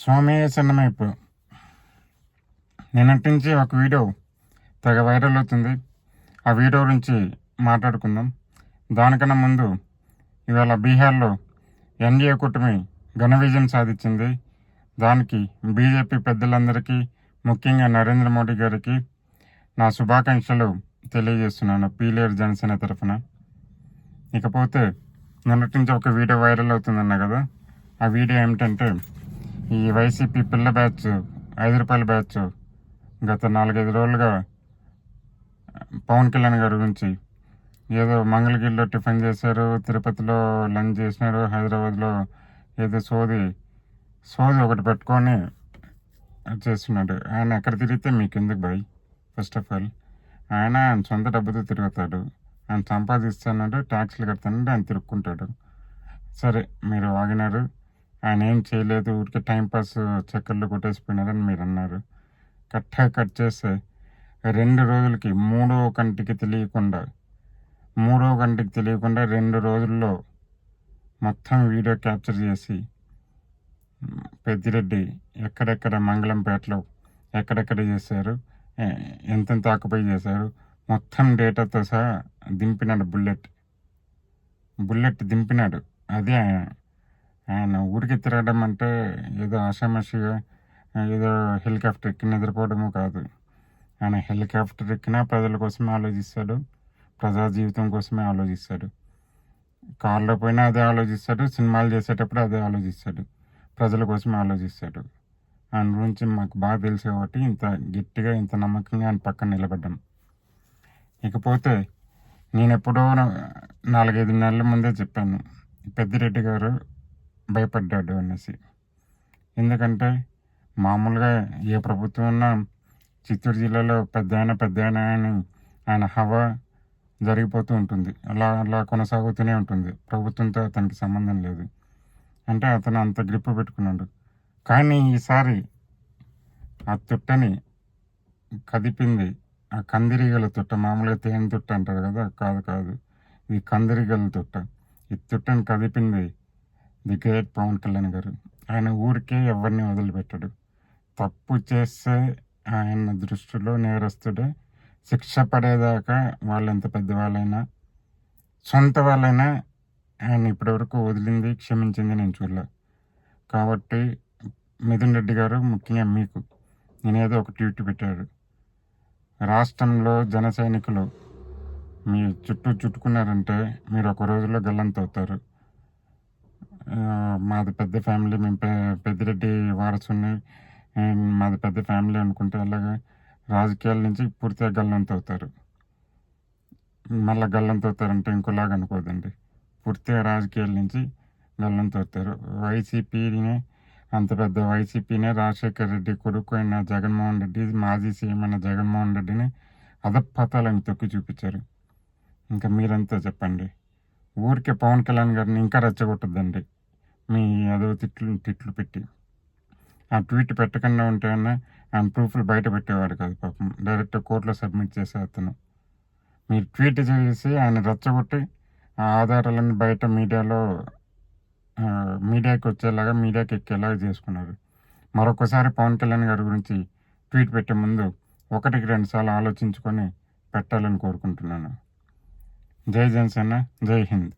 సోమయ్య చిన్నమైపు నిన్నటించి ఒక వీడియో తెగ వైరల్ అవుతుంది. ఆ వీడియో గురించి మాట్లాడుకుందాం. దానికన్నా ముందు ఇవాళ బీహార్లో ఎన్డీఏ కూటమి ఘన విజయం సాధించింది. దానికి బీజేపీ పెద్దలందరికీ ముఖ్యంగా నరేంద్ర మోడీ గారికి నా శుభాకాంక్షలు తెలియజేస్తున్నాను పీలేరు జనసేన తరఫున. ఇకపోతే నిన్నటి నుంచి ఒక వీడియో వైరల్ అవుతుందన్న కదా. ఆ వీడియో ఏమిటంటే ఈ వైసీపీ పిల్ల బ్యాచ్ ఐదు రూపాయల బ్యాచ్ గత నాలుగైదు రోజులుగా పవన్ కళ్యాణ్ గారి గురించి ఏదో మంగళగిరిలో టిఫిన్ చేశారు తిరుపతిలో లంచ్ చేసినారు హైదరాబాద్లో ఏదో సోది సోది ఒకటి పెట్టుకొని చేస్తున్నాడు. ఆయన ఎక్కడ తిరిగితే మీకు ఎందుకు బాయ్? ఫస్ట్ ఆఫ్ ఆల్ ఆయన ఆయన సొంత డబ్బుతో తిరుగుతాడు. ఆయన సంపాదిస్తున్నాడు ట్యాక్స్లు కడతానంటే ఆయన తిరుక్కుంటాడు. సరే మీరు ఆగినారు. ఆయన ఏం చేయలేదు ఊరికే టైంపాస్ చక్కర్లు కొట్టేసిపోయినారని మీరు అన్నారు. కట్టా కట్ చేస్తే రెండు రోజులకి మూడో కంటికి తెలియకుండా మూడో కంటికి తెలియకుండా రెండు రోజుల్లో మొత్తం వీడియో క్యాప్చర్ చేసి పెద్దిరెడ్డి ఎక్కడెక్కడ మంగళంపేటలో ఎక్కడెక్కడ చేశారు ఎంతెంత ఆకుపై చేశారు మొత్తం డేటాతో సహా దింపినాడు బుల్లెట్. బుల్లెట్ దింపినాడు. అదే ఆయన. ఊరికి తిరగడం అంటే ఏదో ఆషామాషిగా ఏదో హెలికాప్టర్ ఎక్కి నిద్రపోవడము కాదు. ఆయన హెలికాప్టర్ ఎక్కినా ప్రజల కోసమే ఆలోచిస్తాడు ప్రజా జీవితం కోసమే ఆలోచిస్తాడు. కార్లో పోయినా అదే ఆలోచిస్తాడు సినిమాలు చేసేటప్పుడు అదే ఆలోచిస్తాడు ప్రజల కోసమే ఆలోచిస్తాడు. ఆయన గురించి మాకు బాగా తెలిసే కాబట్టి ఇంత గట్టిగా ఇంత నమ్మకంగా ఆయన పక్కన నిలబడ్డాం. ఇకపోతే నేను ఎప్పుడో నాలుగైదు నెలల ముందే చెప్పాను పెద్దిరెడ్డి గారు భయపడ్డాడు అనేసి. ఎందుకంటే మామూలుగా ఏ ప్రభుత్వం ఉన్నా చిత్తూరు జిల్లాలో పెద్ద ఆయన పెద్ద ఆయన అని ఆయన హవా జరిగిపోతూ ఉంటుంది. అలా అలా కొనసాగుతూనే ఉంటుంది. ప్రభుత్వంతో అతనికి సంబంధం లేదు. అంటే అతను అంత గ్రిప్ పెట్టుకున్నాడు. కానీ ఈసారి ఆ తుట్టని కదిపింది. ఆ కందిరీగల తుట్ట మామూలుగా తేనె తుట్ట అంటారు కదా కాదు కాదు. ఇది కందిరీగల తుట్ట. ఈ తుట్టని కదిపింది ది గ్రేట్ పవన్ కళ్యాణ్ గారు. ఆయన ఊరికే ఎవరిని వదిలిపెట్టాడు. తప్పు చేస్తే ఆయన దృష్టిలో నేరస్తుడే. శిక్ష పడేదాకా వాళ్ళు ఎంత పెద్దవాళ్ళైనా సొంత వాళ్ళైనా ఆయన ఇప్పటివరకు వదిలింది క్షమించింది నేను చూడలే. కాబట్టి మిథున్ రెడ్డి గారు ముఖ్యంగా మీకు నేనేదో ఒక ట్వీట్ పెట్టాడు. రాష్ట్రంలో జన సైనికులు మీ చుట్టూ చుట్టుకున్నారంటే మీరు ఒక రోజులో గల్లంతవుతారు. అవుతారు మాది పెద్ద ఫ్యామిలీ మేము పెద్దిరెడ్డి వారసుని మాది పెద్ద ఫ్యామిలీ అనుకుంటే అలాగే రాజకీయాల నుంచి పూర్తిగా గల్లంత అవుతారు. మళ్ళీ గల్లంత అవుతారంటే ఇంకోలాగా అనుకోదండి. పూర్తిగా రాజకీయాల నుంచి గల్లంత అవుతారు. వైసీపీనే అంత పెద్ద వైసీపీనే రాజశేఖర్ రెడ్డి కొడుకు అయిన జగన్మోహన్ రెడ్డి మాజీ సీఎం అయిన జగన్మోహన్ రెడ్డిని అధపతాలని తొక్కి చూపించారు. ఇంకా మీరంతా చెప్పండి. ఊరికే పవన్ కళ్యాణ్ గారిని ఇంకా రెచ్చగొట్టద్దండి. మీ అదో తిట్లు తిట్లు పెట్టి. ఆ ట్వీట్ పెట్టకుండా ఉంటే అన్న ఆయన ప్రూఫ్లు బయట పెట్టేవాడు కాదు పాపం. డైరెక్ట్ కోర్టులో సబ్మిట్ చేసే అతను. మీరు ట్వీట్ చేసి ఆయన రెచ్చగొట్టి ఆ ఆధారాలన్నీ బయట మీడియాలో మీడియాకి వచ్చేలాగా మీడియాకి ఎక్కేలాగా చేసుకున్నారు. మరొకసారి పవన్ కళ్యాణ్ గారి గురించి ట్వీట్ పెట్టే ముందు ఒకటికి రెండుసార్లు ఆలోచించుకొని పెట్టాలని కోరుకుంటున్నాను. జై జనసేన జై హింద్.